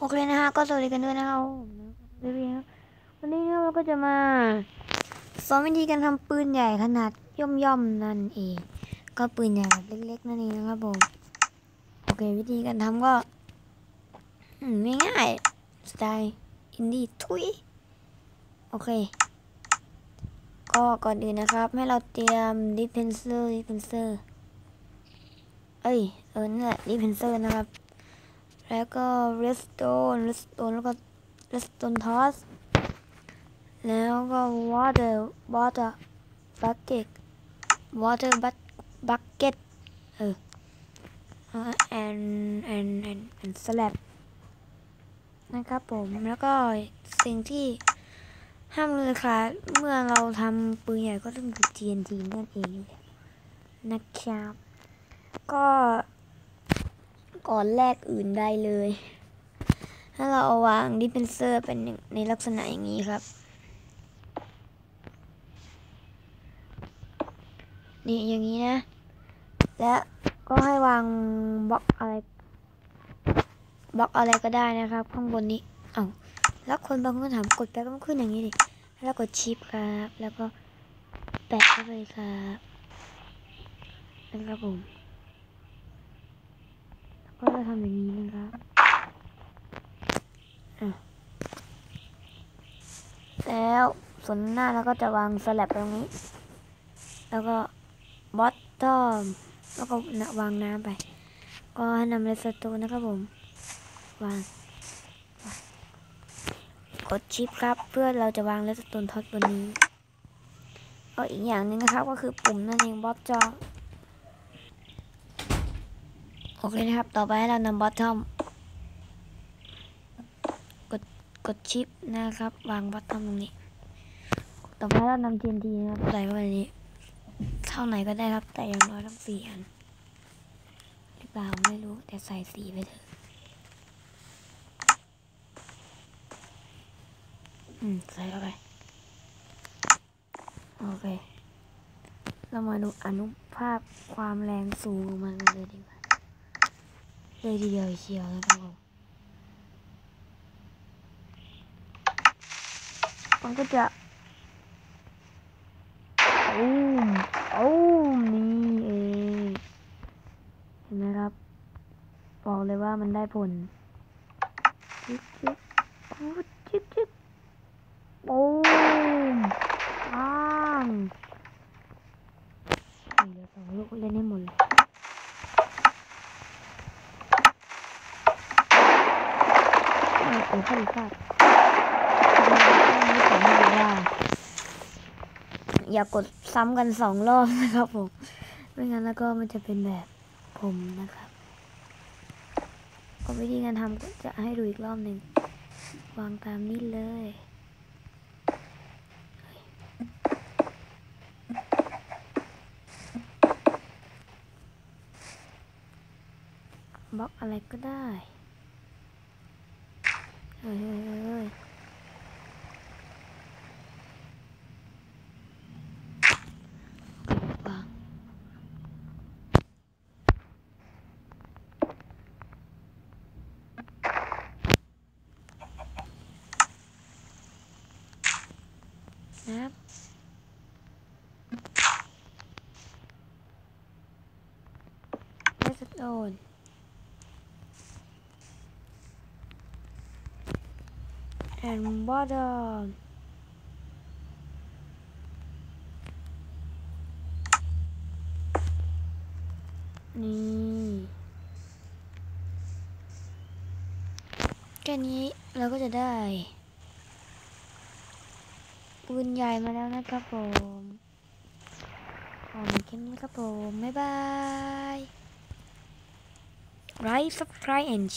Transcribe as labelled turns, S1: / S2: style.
S1: โอเคนะฮะก็สวัสดีกันด้วยนะครับเรียวันนี้เราก็จะมาสอนวิธีการทำปืนใหญ่ขนาดย่อมๆนั่นเอง ก็ปืนใหญ่แบบเล็กๆนั่นเองนะครับผมโอเค วิธีการทำก็มง่ายๆสไตล์อินดี้ทุยโอเค ก็ก่อนอื่นนะครับ ให้เราเตรียมดิฟเฟนเซอร์ดิฟเฟนเซอร์เอ้ยเออนั่แหละดิฟเฟนเซอร์นะครับ แล้วก็ redstone redstone แล้วก็ redstone toss แล้วก็ water water bucket water bucket เออ and and and and slab นะครับผม แล้วก็สิ่งที่ห้ามเลยค่ะ เมื่อเราทำปืนใหญ่ก็ต้องคือ TNT นั่นเองนะครับ ก็ ก่อนแรกอื่นได้เลย ถ้าเราเอาวางดิเฟนเซอร์เป็นในลักษณะอย่างนี้ครับ นี่อย่างนี้นะ และก็ให้วางบล็อกอะไรบล็อกอะไรก็ได้นะครับ ข้างบนนี้ เอา้าแล้วคนบางคนถามกดแป๊บก็ขึ้นอย่างนี้ดิ แล้วกดชิปครับ แล้วก็แปะเข้าไปครับนะครับผม ก็จะทำอย่างนี้นะครับอะแล้วส่วนหน้าเราก็จะวางสลับตรงนี้ แล้วก็บอททอมแล้วก็วางน้ำไป ก็ให้นำเลสตนนะครับผม วางกดชิปครับ เพื่อเราจะวางเลสโตนท็อตบนนี้ก็อีกอย่างหนึงนะครับ ก็คือปุ่มนั่นเองบอทจอ โอเคนะครับ ต่อไปให้เรานำบอททอมกดกดชิปนะครับ วางบอททอมตรงนี้ ต่อไปเรานำ TNT นะครับใส่เข้าไปนนี้ เท่าไหนก็ได้ครับ แต่อย่างน้อยต้องสี่อันหรือเปล่าไม่รู้ แต่ใส่สีไปเถอะ อืม ใส่เข้าไป โอเค เรามาดูอนุภาพความแรงสูงของมันกันเลยดีกว่า เลยทีเดียวเชียวนะครับผมมันก็จะโอ้มโอ้มนี่เองเห็นไหมครับ บอกเลยว่ามันได้ผลจิ๊บจิ๊บจิ๊บจิ๊บโอ้มอ้างเหลือสองลูกเล่นให้หมดเลย โอ้โหค่ะนี่ผมบอกว่าอย่ากดซ้ำกันสองรอบนะครับผม ไม่งั้นแล้วก็มันจะเป็นแบบผมนะครับก็วิธีการทำก็จะให้ดูอีกรอบหนึ่ง วางตามนี้เลยบล็อกอะไรก็ได้ เฮ้ยเฮ้ยเฮ้ยเฮ้ยวางนะครับเลสโตน and bottom นี่แค่นี้เราก็จะได้ปืนใหญ่มาแล้วนะครับผมขอแค่นี้ครับผม บ๊ายบาย Like subscribe and share